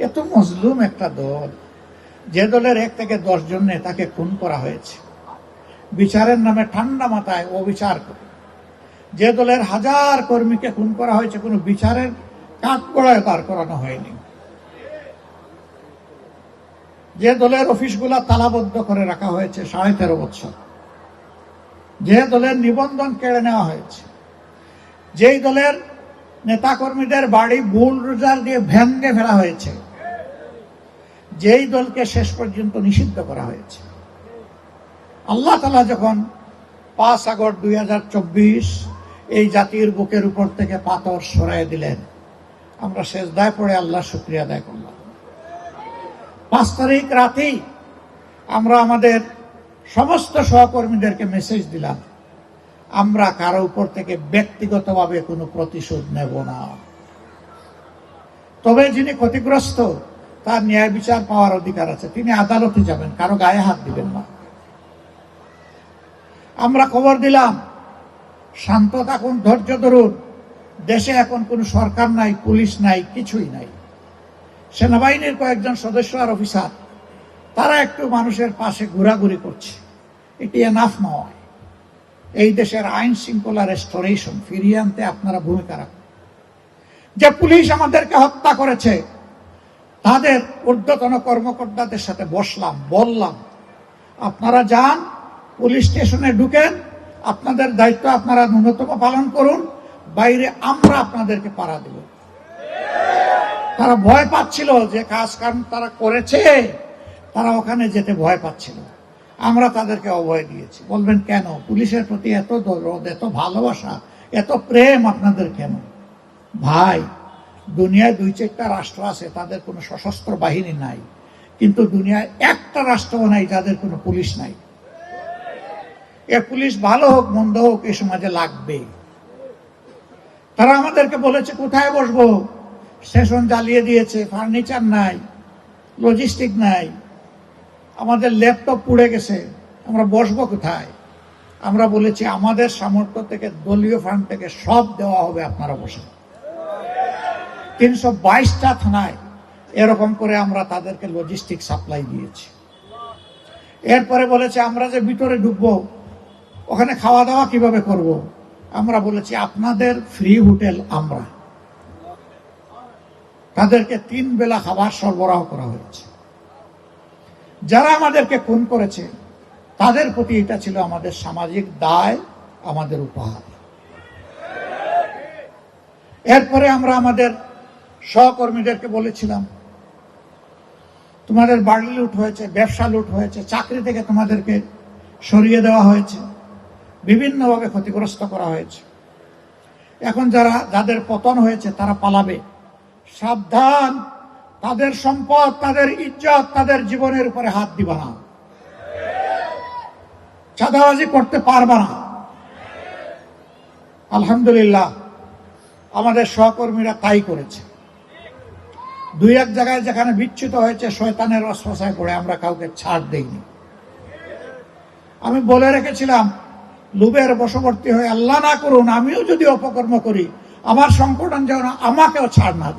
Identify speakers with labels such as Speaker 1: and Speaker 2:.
Speaker 1: এত মজলুম একটা দল, যে দলের এক থেকে দশ জন নেতাকে খুন করা হয়েছে। বিচারের নামে ঠান্ডা মাথায় অবিচার করে। যে দলের হাজার কর্মীকে খুন করা হয়েছে, কোনো বিচারের কাঠ করায় তার করানো হয়নি। যে দলের অফিসগুলা তালাবদ্ধ করে রাখা হয়েছে সাড়ে তেরো বছর। যে দলের নিবন্ধন কেড়ে নেওয়া হয়েছে। যেই দলের নেতাকর্মীদের বাড়ি বুলডোজার দিয়ে ভেঙ্গে ফেলা হয়েছে। যেই দলকে শেষ পর্যন্ত নিষিদ্ধ করা হয়েছে। আল্লাহ তালা যখন পাঁচ আগস্ট দুই এই জাতির বুকের উপর থেকে পাথর সরাই দিলেন, আমরা শেষ দায় পড়ে আল্লাহ শুক্রিয়া আদায় করলাম। পাঁচ তারিখ রাতেই আমরা আমাদের সমস্ত সহকর্মীদেরকে মেসেজ দিলাম, আমরা কারও উপর থেকে ব্যক্তিগতভাবে কোনো প্রতিশোধ নেব না। তবে যিনি ক্ষতিগ্রস্ত তার ন্যায় বিচার পাওয়ার অধিকার আছে। তিনি আদালতে যাবেন, কারও গায়ে হাত দিবেন না। আমরা খবর দিলাম, শান্ত থাকুন, ধৈর্য ধরুন। দেশে এখন কোনো সরকার নাই, পুলিশ নাই, কিছুই নাই। সেনাবাহিনীর কয়েকজন সদস্য আর অফিসার, তারা একটু মানুষের পাশে ঘোরাঘুরি করছে। এটি এনাফ নয়। এই দেশের আইন শৃঙ্খলা রেস্টোরেশন ফিরিয়ে আনতে আপনারা ভূমিকা রাখুন। যে পুলিশ আমাদেরকে হত্যা করেছে তাদের ঊর্ধ্বতন কর্মকর্তাদের সাথে বসলাম, বললাম, আপনারা যান, পুলিশ স্টেশনে ঢুকেন, আপনাদের দায়িত্ব আপনারা ন্যূনতম পালন করুন, বাইরে আমরা আপনাদেরকে পাড়া দেব। তারা ভয় পাচ্ছিল যে কাজ কাম তারা করেছে, তারা ওখানে যেতে ভয় পাচ্ছিল। আমরা তাদেরকে অভয় দিয়েছি। বলবেন, কেন? পুলিশের প্রতি এত দরদ, এত ভালোবাসা, এত প্রেম আপনাদের কেন? ভাই দুনিয়ায় দুই চারটা রাষ্ট্র আছে, তাদের কোনো সশস্ত্র বাহিনী নাই। কিন্তু দুনিয়ায় একটা রাষ্ট্র নাই, যাদের কোনো পুলিশ নাই। এ পুলিশ ভালো হোক, মন্দ হোক, এ সমাজে লাগবে তারা আমাদেরকে বলেছে, কোথায় বসবো? স্টেশন জ্বালিয়ে দিয়েছে, ফার্নিচার নাই লজিস্টিক নাই। আমাদের ল্যাপটপ পুড়ে গেছে, আমরা বসবো কোথায়? আমরা বলেছি, আমাদের সামর্থ্য থেকে দলীয় ফান্ড থেকে সব দেওয়া হবে আপনারা বসে তিনশো বাইশটা থানায় এরকম করে আমরা তাদেরকে লজিস্টিক সাপ্লাই দিয়েছি। এরপরে বলেছে, আমরা যে ভিতরে ঢুকবো, ওখানে খাওয়া দাওয়া কীভাবে করব। আমরা বলেছি, আপনাদের ফ্রি হোটেল আমরা। তাদেরকে তিন বেলা খাবার সরবরাহ করা হয়েছে। যারা আমাদেরকে খুন করেছে, তাদের প্রতি এটা ছিল আমাদের সামাজিক দায়, আমাদের উপহার। এরপরে আমরা আমাদের সহকর্মীদেরকে বলেছিলাম, তোমাদের বাড়ি লুট হয়েছে, ব্যবসা লুট হয়েছে, চাকরি থেকে তোমাদেরকে সরিয়ে দেওয়া হয়েছে, বিভিন্নভাবে ক্ষতিগ্রস্ত করা হয়েছে। এখন যারা, যাদের পতন হয়েছে, তারা পালাবে। সাবধান! তাদের সম্পদ, তাদের ইজ্জত, তাদের জীবনের উপরে হাত দিবা না। চাঁদাবাজি করতে পারবা না। আলহামদুলিল্লাহ, আমাদের সহকর্মীরা তাই করেছে। দুই এক জায়গায় যেখানে বিচ্ছুত হয়েছে, শয়তানের অশ্বাসায় পড়ে আমরা কাউকে ছাড় দেইনি। আমি বলে রেখেছিলাম লুবের বশবর্তী হয়ে আল্লাহ না করুন, আমিও যদি অপকর্ম করি, আমার সংকটন যেন আমাকেও ছাড় না দেয়।